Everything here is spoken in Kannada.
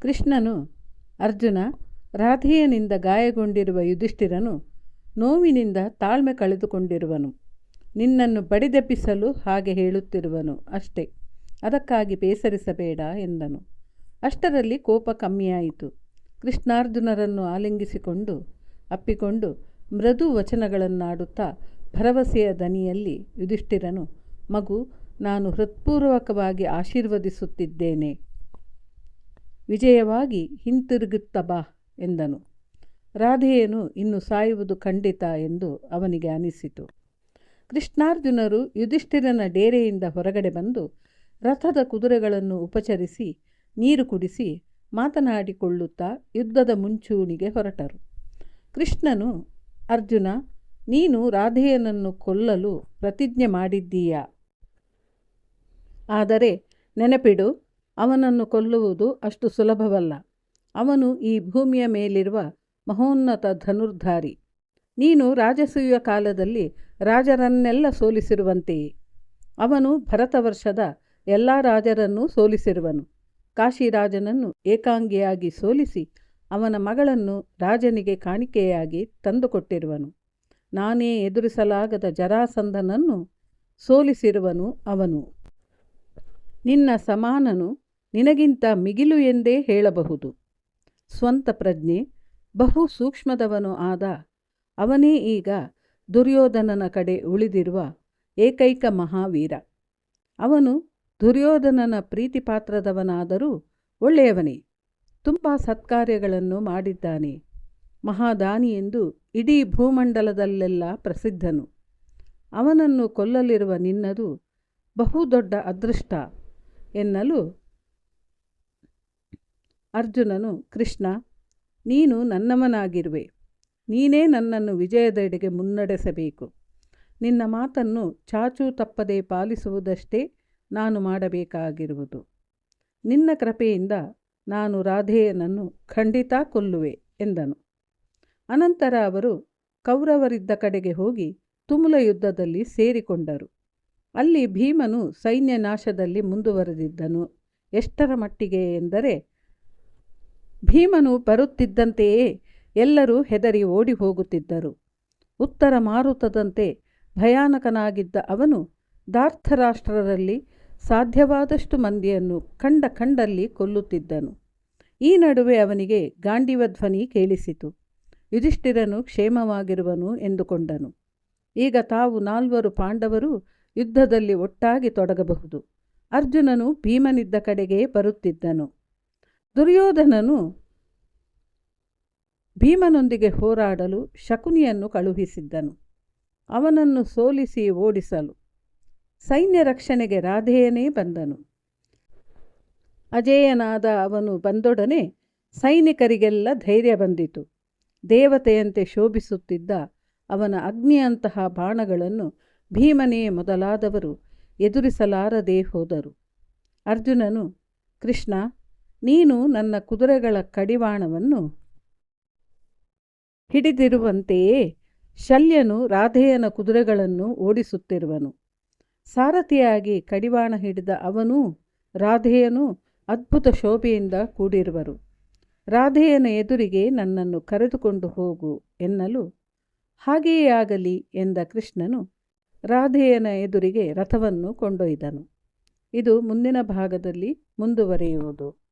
ಕೃಷ್ಣನು ಅರ್ಜುನ ರಾಧೆಯನಿಂದ ಗಾಯಗೊಂಡಿರುವ ಯುಧಿಷ್ಠಿರನು ನೋವಿನಿಂದ ತಾಳ್ಮೆ ಕಳೆದುಕೊಂಡಿರುವನು. ನಿನ್ನನ್ನು ಬಡಿದೆಬ್ಬಿಸಲು ಹಾಗೆ ಹೇಳುತ್ತಿರುವನು ಅಷ್ಟೇ. ಅದಕ್ಕಾಗಿ ಬೇಸರಿಸಬೇಡ ಎಂದನು. ಅಷ್ಟರಲ್ಲಿ ಕೋಪ ಕಮ್ಮಿಯಾಯಿತು. ಕೃಷ್ಣಾರ್ಜುನರನ್ನು ಆಲಿಂಗಿಸಿಕೊಂಡು ಅಪ್ಪಿಕೊಂಡು ಮೃದು ವಚನಗಳನ್ನಾಡುತ್ತಾ ಭರವಸೆಯ ದನಿಯಲ್ಲಿ ಯುಧಿಷ್ಠಿರನು, ಮಗು, ನಾನು ಹೃತ್ಪೂರ್ವಕವಾಗಿ ಆಶೀರ್ವದಿಸುತ್ತಿದ್ದೇನೆ. ವಿಜಯವಾಗಿ ಹಿಂತಿರುಗುತ್ತ ಬಾ ಎಂದನು. ರಾಧೆಯನು ಇನ್ನು ಸಾಯುವುದು ಖಂಡಿತ ಎಂದು ಅವನಿಗೆ ಅನಿಸಿತು. ಕೃಷ್ಣಾರ್ಜುನರು ಯುಧಿಷ್ಠಿರನ ಡೇರೆಯಿಂದ ಹೊರಗಡೆ ಬಂದು ರಥದ ಕುದುರೆಗಳನ್ನು ಉಪಚರಿಸಿ ನೀರು ಕುಡಿಸಿ ಮಾತನಾಡಿಕೊಳ್ಳುತ್ತಾ ಯುದ್ಧದ ಮುಂಚೂಣಿಗೆ ಹೊರಟರು. ಕೃಷ್ಣನು, ಅರ್ಜುನ, ನೀನು ರಾಧೆಯನನ್ನು ಕೊಲ್ಲಲು ಪ್ರತಿಜ್ಞೆ ಮಾಡಿದ್ದೀಯಾ? ಆದರೆ ನೆನಪಿಡು ಅವನನ್ನು ಕೊಲ್ಲುವುದು ಅಷ್ಟು ಸುಲಭವಲ್ಲ. ಅವನು ಈ ಭೂಮಿಯ ಮೇಲಿರುವ ಮಹೋನ್ನತ ಧನುರ್ಧಾರಿ. ನೀನು ರಾಜಸೂಯ ಕಾಲದಲ್ಲಿ ರಾಜರನ್ನೆಲ್ಲ ಸೋಲಿಸಿರುವಂತೆಯೇ. ಅವನು ಭರತವರ್ಷದ ಎಲ್ಲ ರಾಜರನ್ನೂ ಸೋಲಿಸಿರುವನು. ಕಾಶಿರಾಜನನ್ನು ಏಕಾಂಗಿಯಾಗಿ ಸೋಲಿಸಿ ಅವನ ಮಗಳನ್ನು ರಾಜನಿಗೆ ಕಾಣಿಕೆಯಾಗಿ ತಂದುಕೊಟ್ಟಿರುವನು. ನಾನೇ ಎದುರಿಸಲಾಗದ ಜರಾಸಂಧನನ್ನು ಸೋಲಿಸಿರುವನು ಅವನು. ನಿನ್ನ ಸಮಾನನು ನಿನಗಿಂತ ಮಿಗಿಲು ಎಂದೇ ಹೇಳಬಹುದು. ಸ್ವಂತ ಪ್ರಜ್ಞೆ, ಬಹು ಸೂಕ್ಷ್ಮದವನು ಆದ ಅವನೇ ಈಗ ದುರ್ಯೋಧನನ ಕಡೆ ಉಳಿದಿರುವ ಏಕೈಕ ಮಹಾವೀರ. ಅವನು ದುರ್ಯೋಧನನ ಪ್ರೀತಿಪಾತ್ರದವನಾದರೂ ಒಳ್ಳೆಯವನೇ. ತುಂಬ ಸತ್ಕಾರ್ಯಗಳನ್ನು ಮಾಡಿದ್ದಾನೆ. ಮಹಾದಾನಿ ಎಂದು ಇಡೀ ಭೂಮಂಡಲದಲ್ಲೆಲ್ಲ ಪ್ರಸಿದ್ಧನು. ಅವನನ್ನು ಕೊಲ್ಲಲಿರುವ ನಿನ್ನದು ಬಹುದೊಡ್ಡ ಅದೃಷ್ಟ ಎನ್ನಲು ಅರ್ಜುನನು, ಕೃಷ್ಣ, ನೀನು ನನ್ನವನಾಗಿರುವೆ. ನೀನೇ ನನ್ನನ್ನು ವಿಜಯದೆಡೆಗೆ ಮುನ್ನಡೆಸಬೇಕು. ನಿನ್ನ ಮಾತನ್ನು ಚಾಚೂ ತಪ್ಪದೆ ಪಾಲಿಸುವುದಷ್ಟೇ ನಾನು ಮಾಡಬೇಕಾಗಿರುವುದು. ನಿನ್ನ ಕೃಪೆಯಿಂದ ನಾನು ರಾಧೆಯನನ್ನು ಖಂಡಿತ ಕೊಲ್ಲುವೆ ಎಂದನು. ಅನಂತರ ಅವರು ಕೌರವರಿದ್ದ ಕಡೆಗೆ ಹೋಗಿ ತುಮುಲ ಯುದ್ಧದಲ್ಲಿ ಸೇರಿಕೊಂಡರು. ಅಲ್ಲಿ ಭೀಮನು ಸೈನ್ಯ ನಾಶದಲ್ಲಿ ಮುಂದುವರೆದಿದ್ದನು. ಎಷ್ಟರ ಮಟ್ಟಿಗೆ ಎಂದರೆ ಭೀಮನು ಬರುತ್ತಿದ್ದಂತೆಯೇ ಎಲ್ಲರೂ ಹೆದರಿ ಓಡಿ ಹೋಗುತ್ತಿದ್ದರು. ಉತ್ತರ ಮಾರುತದಂತೆ ಭಯಾನಕನಾಗಿದ್ದ ಅವನು ದಾರ್ಥರಾಷ್ಟ್ರರಲ್ಲಿ ಸಾಧ್ಯವಾದಷ್ಟು ಮಂದಿಯನ್ನು ಕಂಡ ಕಂಡಲ್ಲಿ ಕೊಲ್ಲುತ್ತಿದ್ದನು. ಈ ನಡುವೆ ಅವನಿಗೆ ಗಾಂಡಿವಧ್ವನಿ ಕೇಳಿಸಿತು. ಯುಧಿಷ್ಠಿರನು ಕ್ಷೇಮವಾಗಿರುವನು ಎಂದುಕೊಂಡನು. ಈಗ ತಾವು ನಾಲ್ವರು ಪಾಂಡವರು ಯುದ್ಧದಲ್ಲಿ ಒಟ್ಟಾಗಿ ತೊಡಗಬಹುದು. ಅರ್ಜುನನು ಭೀಮನಿದ್ದ ಕಡೆಗೆ ಬರುತ್ತಿದ್ದನು. ದುರ್ಯೋಧನನು ಭೀಮನೊಂದಿಗೆ ಹೋರಾಡಲು ಶಕುನಿಯನ್ನು ಕಳುಹಿಸಿದ್ದನು. ಅವನನ್ನು ಸೋಲಿಸಿ ಓಡಿಸಲು ಸೈನ್ಯ ರಕ್ಷಣೆಗೆ ರಾಧೆಯನೇ ಬಂದನು. ಅಜೇಯನಾದ ಅವನು ಬಂದೊಡನೆ ಸೈನಿಕರಿಗೆಲ್ಲ ಧೈರ್ಯ ಬಂದಿತು. ದೇವತೆಯಂತೆ ಶೋಭಿಸುತ್ತಿದ್ದ ಅವನ ಅಗ್ನಿಯಂತಹ ಬಾಣಗಳನ್ನು ಭೀಮನೇ ಮೊದಲಾದವರು ಎದುರಿಸಲಾರದೇ ಹೋದರು. ಅರ್ಜುನನು, ಕೃಷ್ಣ ನೀನು ನನ್ನ ಕುದುರೆಗಳ ಕಡಿವಾಣವನ್ನು ಹಿಡಿದಿರುವಂತೆಯೇ ಶಲ್ಯನು ರಾಧೆಯನ ಕುದುರೆಗಳನ್ನು ಓಡಿಸುತ್ತಿರುವನು. ಸಾರಥಿಯಾಗಿ ಕಡಿವಾಣ ಹಿಡಿದ ಅವನೂ ರಾಧೆಯನು ಅದ್ಭುತ ಶೋಭೆಯಿಂದ ಕೂಡಿರುವರು. ರಾಧೆಯನ ಎದುರಿಗೆ ನನ್ನನ್ನು ಕರೆದುಕೊಂಡು ಹೋಗು ಎನ್ನಲು ಹಾಗೆಯೇ ಆಗಲಿ ಎಂದ ಕೃಷ್ಣನು ರಾಧೆಯನ ಎದುರಿಗೆ ರಥವನ್ನು ಕೊಂಡೊಯ್ದನು. ಇದು ಮುಂದಿನ ಭಾಗದಲ್ಲಿ ಮುಂದುವರಿಯುವುದು.